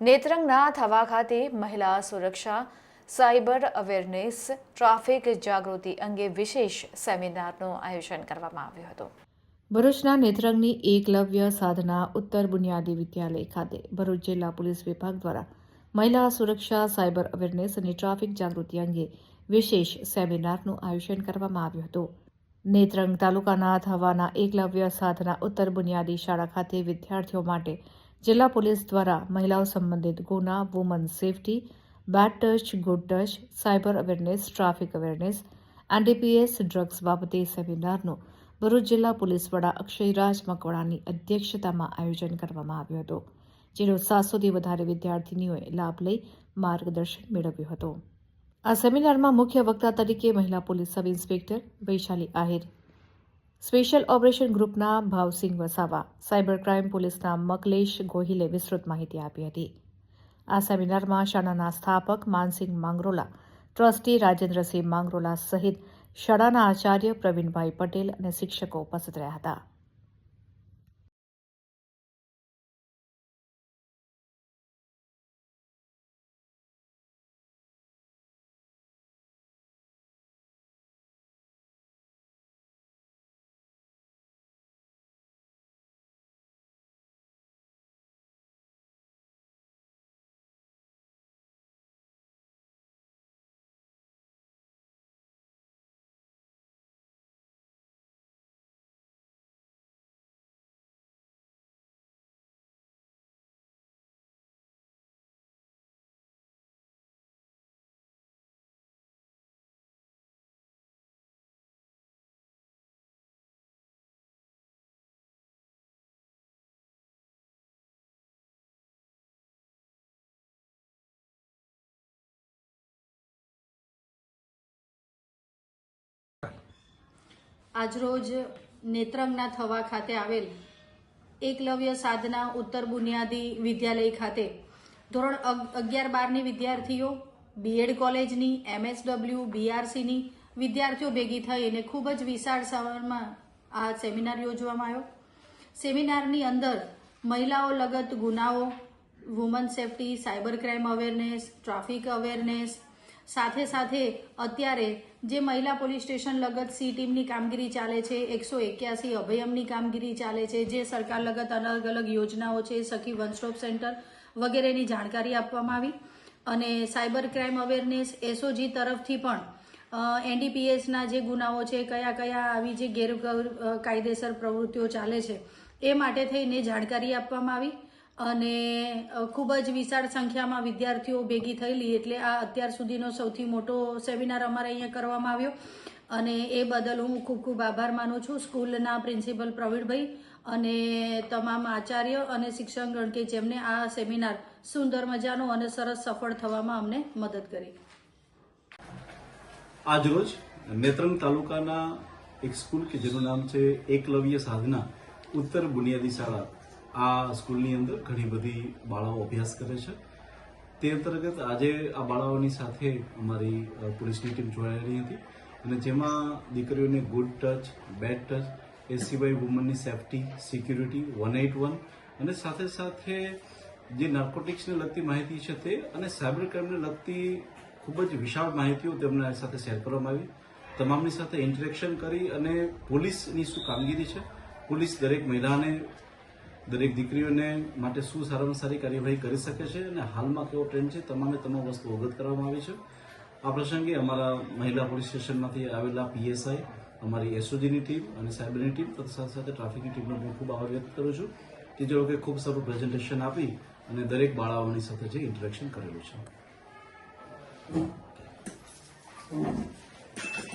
નેત્રંગના થવા ખાતે મહિલા સુરક્ષા, સાયબર અવેરનેસ, ટ્રાફિક જાગૃતિ અંગે વિશેષ સેમિનારનું આયોજન કરવામાં આવ્યું હતું. ભરૂચના નેત્રંગની એકલવ્ય સાધના ઉત્તર બુનિયાદી વિદ્યાલય ખાતે ભરૂચ જિલ્લા પોલીસ વિભાગ દ્વારા મહિલા સુરક્ષા, સાયબર અવેરનેસ અને ટ્રાફિક જાગૃતિ અંગે વિશેષ સેમિનારનું આયોજન કરવામાં આવ્યું હતું. નેત્રંગ તાલુકાના થવાના એકલવ્ય સાધના ઉત્તર બુનિયાદી શાળા ખાતે વિદ્યાર્થીઓ માટે જિલ્લા પોલીસ દ્વારા મહિલાઓ સંબંધિત ગુના woman safety bad touch good touch cyber awareness traffic awareness NDPS drugs બાબતે સેમિનારનું ભરૂચ જિલ્લા પોલીસ વડા અક્ષયરાજ મકવાણાની અધ્યક્ષતામાં આયોજન કરવામાં આવ્યું હતું, જેનો સાતસોથી વધારે વિદ્યાર્થીનીઓએ લાભ લઈ માર્ગદર્શન મેળવ્યું હતું. આ સેમિનારમાં મુખ્ય વક્તા તરીકે મહિલા police sub inspector Vaishali Ahir special operation ગ્રુપના ભાવસિંહ વસાવા, સાયબર ક્રાઇમ પોલીસના મકલેશ ગોહિલે વિસ્તૃત માહિતી આપી હતી. આ સેમિનારમાં શાળાના સ્થાપક માનસિંહ માંગરોલા, ટ્રસ્ટી રાજેન્દ્રસિંહ માંગરોલા સહિત શાળાના આચાર્ય પ્રવીણભાઈ પટેલ અને શિક્ષકો ઉપસ્થિત રહ્યા હતા. આજરોજ નેત્રંગના થવા ખાતે આવેલ એકલવ્ય સાધના ઉત્તર બુનિયાદી વિદ્યાલય ખાતે ધોરણ અગ- અગિયાર બારની વિદ્યાર્થીઓ બીએડ કોલેજની એમએસડબલ્યુ બીઆરસીની વિદ્યાર્થીઓ ભેગી થઈ અને ખૂબ જ વિશાળ સવારમાં આ સેમિનાર યોજવામાં આવ્યો. સેમિનારની અંદર મહિલાઓ લગત ગુનાઓ woman safety cyber crime awareness traffic awareness સાથે સાથે અત્યારે જે મહિલા પોલીસ સ્ટેશન લગત સી ટીમની કામગીરી ચાલે છે, એકસો એક્યાસી અભયમની કામગીરી ચાલે છે, જે સરકાર લગત અલગ અલગ યોજનાઓ છે, સખી વન સ્ટોપ સેન્ટર વગેરેની જાણકારી આપવામાં આવી. અને સાયબર ક્રાઇમ અવેરનેસ એસઓજી તરફથી પણ એનડીપીએસના જે ગુનાઓ છે, કયા કયા આવી જે ગેરકાયદેસર પ્રવૃત્તિઓ ચાલે છે, એ માટે થઈને જાણકારી આપવામાં આવી. અને ખૂબ જ વિશાળ સંખ્યામાં વિદ્યાર્થીઓ ભેગી થયેલી. એટલે આ અત્યાર સુધીનો સૌથી મોટો સેમિનાર અમારે અહીંયા કરવામાં આવ્યો. અને એ બદલ હું ખૂબ ખૂબ આભાર માનું છું સ્કૂલના પ્રિન્સિપલ પ્રવીણભાઈ અને તમામ આચાર્ય અને શિક્ષકગણ કે જેમને આ સેમિનાર સુંદર મજાનો અને સરસ સફળ થવામાં અમને મદદ કરી. આજરોજ નેત્રંગ તાલુકાના એક સ્કૂલ કે જેનું નામ છે એકલવ્ય સાધના ઉત્તર બુનિયાદી શાળા આ સ્કૂલની અંદર ઘણી બધી બાળાઓ અભ્યાસ કરે છે. તે અંતર્ગત આજે આ બાળાઓની સાથે અમારી પોલીસની ટીમ જોડાયેલી હતી અને જેમાં દીકરીઓને ગુડ ટચ, બેડ ટચ એ સિવાય વુમનની safety, security, one eight one અને સાથે સાથે જે નાર્કોટિક્સને લગતી માહિતી છે તે અને સાયબર ક્રાઇમને લગતી ખૂબ જ વિશાળ માહિતીઓ તેમના સાથે શેર કરવામાં આવી. તમામની સાથે ઇન્ટરેક્શન કરી અને પોલીસની શું કામગીરી છે, પોલીસ દરેક મહિલાને દરેક દીકરીઓને માટે શું સારામાં સારી કાર્યવાહી કરી શકે છે અને હાલમાં કેવો ટ્રેન્ડ છે, તમામે તમામ વસ્તુ અવગત કરવામાં આવી છે. આ પ્રસંગે અમારા મહિલા પોલીસ સ્ટેશનમાંથી આવેલા પીએસઆઈ, અમારી એસઓજીની ટીમ અને સાયબરની ટીમ તથા સાથે સાથે ટ્રાફિકની ટીમનો હું ખૂબ આભાર વ્યક્ત કરું છું કે જે લોકોએ ખૂબ સારું પ્રેઝન્ટેશન આપી અને દરેક બાળાઓની સાથે જે ઇન્ટરેક્શન કરેલું છે.